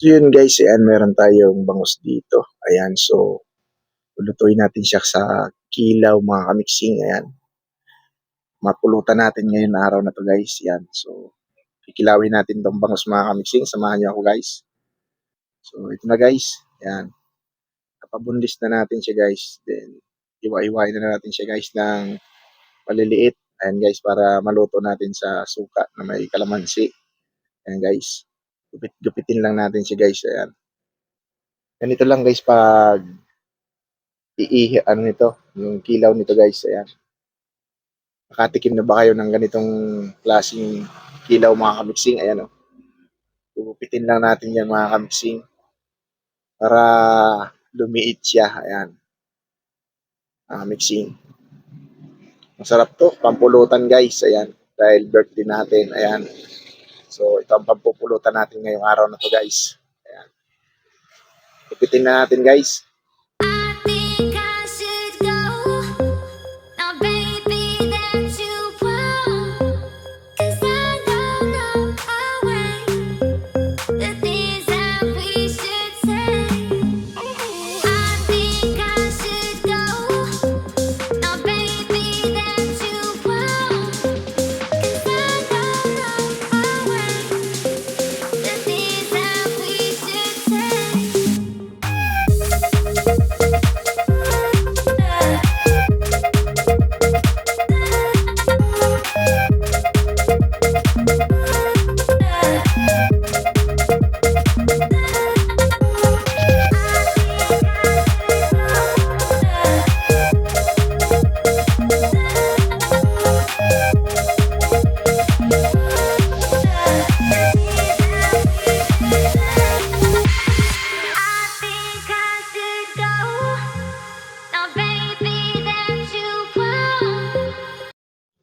Yun guys, ayan, meron tayong bangus dito. Ayan, so, lulutuin natin siya sa kilaw mga kamiksing. Ayan. Mapulutan natin ngayon araw na to guys. Ayan, so, kikilawin natin tong bangus mga kamiksing. Samahan niyo ako guys. So, ito na guys. Ayan. Napabundis na natin siya guys. Then, iwa-iwain na natin siya guys ng maliliit. Ayan guys, para maluto natin sa suka na may kalamansi. Ayan guys. Gupit-gupitin lang natin siya guys. Ayan. Ganito lang guys pag iihi, ano nito, yung kilaw nito guys. Ayan. Nakatikim na ba kayo ng ganitong klaseng kilaw mga kamiksing? Ayan o. Gugupitin lang natin yan mga kamiksing para lumiit siya. Ayan. Mga mixing. Masarap to. Pampulutan guys. Ayan. Dahil birthday natin. Ayan. So, ito ang pampupulutan natin ngayong araw na to guys. Ayan. Gupitin na natin guys.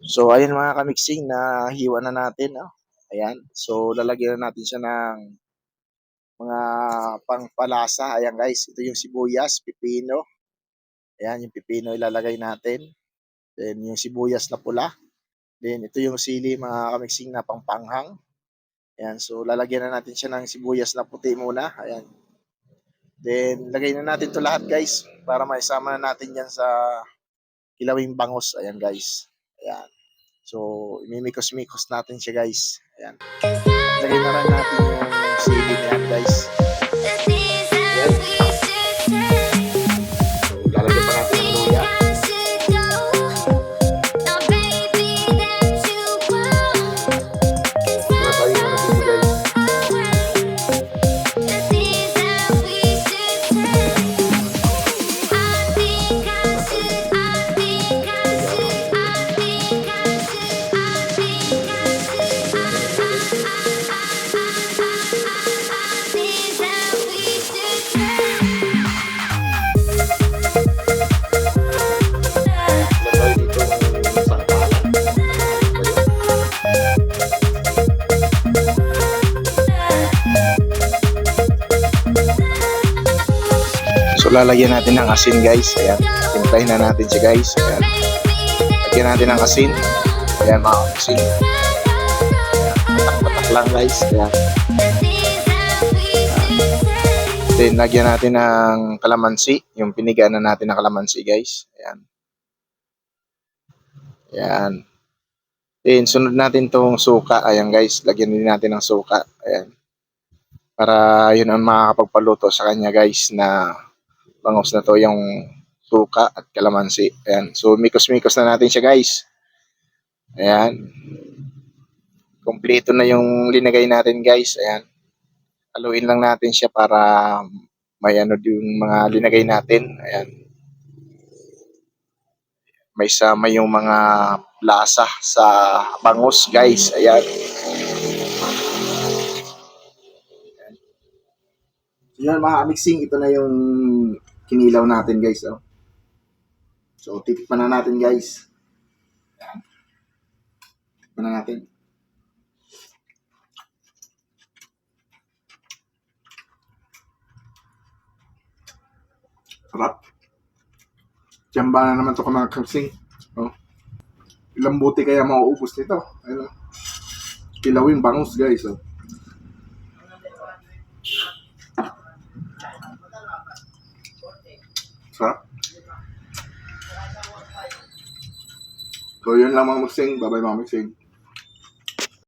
So, ayan mga kamiksing, na hiwa na natin. Oh. Ayan. So, lalagyan na natin siya ng mga pangpalasa. Ayan guys, ito yung sibuyas, pipino. Ayan, yung pipino ilalagay natin. Then, yung sibuyas na pula. Then, ito yung sili mga kamiksing na pangpanghang. Ayan, so lalagyan na natin siya ng sibuyas na puti muna. Ayan. Then, lagay na natin to lahat guys para maisama na natin yan sa kilawing bangus. Ayan guys. Ayan. So, imimikos-mikos natin siya guys. Ayan. Lagay na rin natin yung sili na yan guys. So, lalagyan natin ng asin guys. Ayan. Timplahin na natin siya guys. Ayan. Lagyan natin ng asin. Ayan mga asin. Patak lang guys. Ayan. Then, lagyan natin ng kalamansi. Yung pinigaan na natin ng kalamansi guys. Ayan. Ayan. Then, sunod natin tong suka. Ayan guys. Lagyan din natin ng suka. Ayan. Para yun ang makakapagpaluto sa kanya guys na bangus na to yung suka at kalamansi. Ayan. So, mikos-mikos na natin siya guys. Ayan. Kompleto na yung linagay natin guys. Ayan. Haluin lang natin siya para may ano yung mga linagay natin. Ayan. May sama yung mga lasa sa bangus guys. Ayan. So yan mga mixing, ito na yung kinilaw natin guys. Oh. So titikman na natin guys. Ayan. Na natin. Sarap. Tiyamba na naman to ka mga kamsing. Oh. Ilang buti kaya mauubos nito. Ayun oh. Kilawin bangus guys. Oh. Sarap. So, yun lang mga magsing. Bye-bye mga magsing.